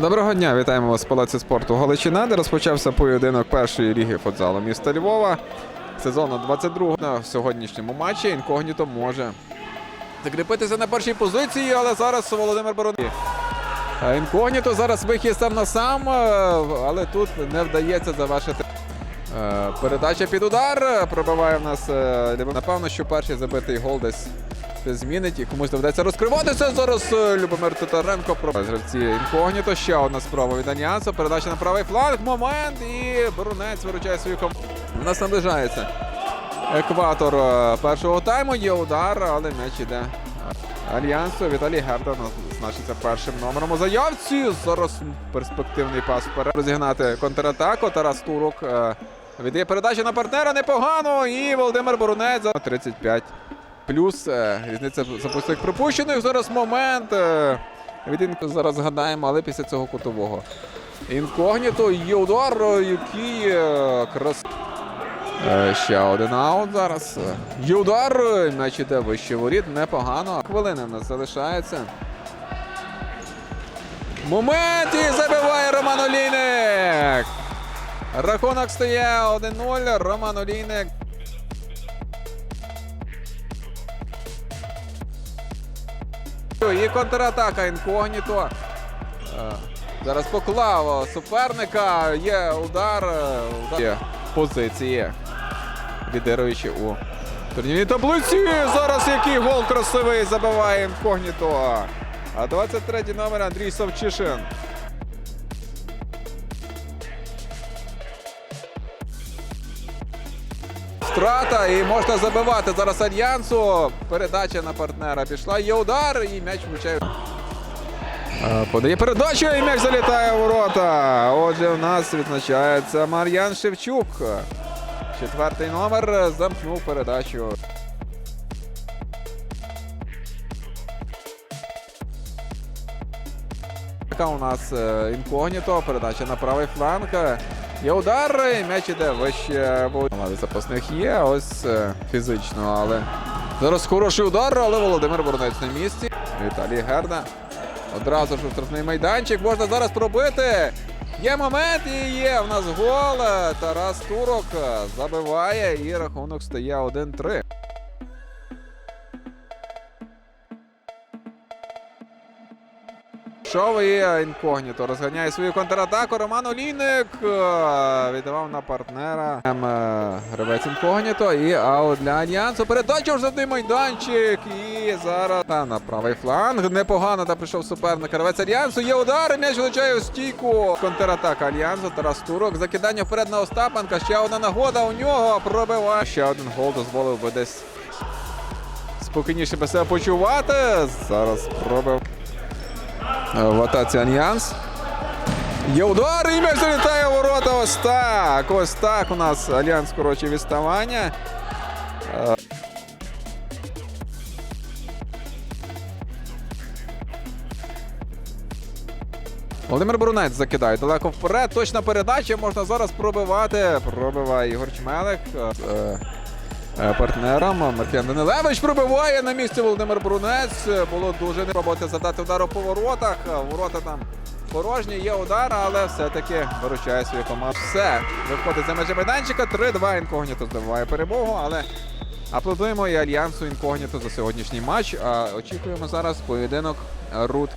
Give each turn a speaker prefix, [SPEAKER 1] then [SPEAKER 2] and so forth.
[SPEAKER 1] Доброго дня, вітаємо вас в Палаці спорту Галичина, де розпочався поєдинок першої ліги футзалу міста Львова. Сезону 22 на сьогоднішньому матчі інкогніто може закріпитися на першій позиції, але зараз Володимир Бороній. Е, Інкогніто зараз вихід сам на сам, е, але тут не вдається завершити. Е, Передача під удар пробиває в нас. е, Напевно, що перший забитий гол десь змінить і комусь доведеться розкриватися. Зараз е, Любомир Титаренко про гравці інкогніто. Ще одна спроба від Аніаса. Передача на правий фланг. Момент і Боронець виручає свою команду. Нас наближається екватор е, першого тайму. Є удар, але м'яч іде. Альянсу Віталій Герда значиться першим номером у заявці. Зараз перспективний пас вперед. Розігнати контратаку. Тарас Турок е, віддає передачу на партнера непогано. І Володимир Боронець за 35. Плюс е, різниця запустих пропущених. Зараз момент. е, Від інк зараз згадаємо, але після цього кутового. Інкогніто є удар, е, який крас. Ще один аут зараз. Є удар. М'яч іде вище воріт. Непогано. Хвилини в нас залишається. Момент і забиває Роман Олійник. Рахунок стає 1-0. Роман Олійник. І контратака інкогніто. Е, Зараз поклав суперника. Є удар. е, удар. Є позиції. Лідируючи у турнірній таблиці. Зараз який гол красивий забиває інкогніто. А 23 номер Андрій Савчишин. Втрата і можна забивати зараз альянсу. Передача на партнера пішла. Є удар і м'яч влучає. Подає передачу і м'яч залітає у ворота. Отже, у нас відзначається Мар'ян Шевчук. Четвертий номер замкнув передачу. Така у нас е, інкогніто, передача на правий фланг. Є удар, і м'яч іде вище. Але запасних є, ось е, фізично, але зараз хороший удар, але Володимир Боронець на місці. Віталій Герда. Одразу ж у штрафний майданчик. Можна зараз пробити. Є момент і є. В нас гол. Тарас Турок забиває і рахунок стає 1-3. Шов і інкогніто розганяє свою контратаку. Роман Олійник е, віддавав на партнера. Ем, е, Гравець інкогніто і аут для Альянсу. Передача в задний майданчик. І зараз на правий фланг. Непогано та прийшов суперник. Гравець Альянсу. Є удар. М'яч влучає у стійку. Контратака Альянсу. Тарас Турок. Закидання вперед на Остапенка. Ще одна нагода у нього. Пробиває. Ще один гол дозволив би десь спокійніше себе почувати. Зараз пробив. Е, В атаці Альянс. Є удар і м'яч залітає ворота. Ось так. Ось так у нас Альянс коротше відставання. Е, Володимир Брунець закидає далеко вперед. Точна передача. Можна зараз пробивати. Пробиває Ігор Чмелик. Е, е, Данилевич пробиває на місці Володимир Брунець. Було дуже не задати удар по воротах. Ворота там порожні, є удар, але все-таки виручає свою команду. Все, виходить за межі майданчика. 3-2 інкогніто здобуває перемогу, але аплодуємо і альянсу інкогніто за сьогоднішній матч. А очікуємо зараз поєдинок Рут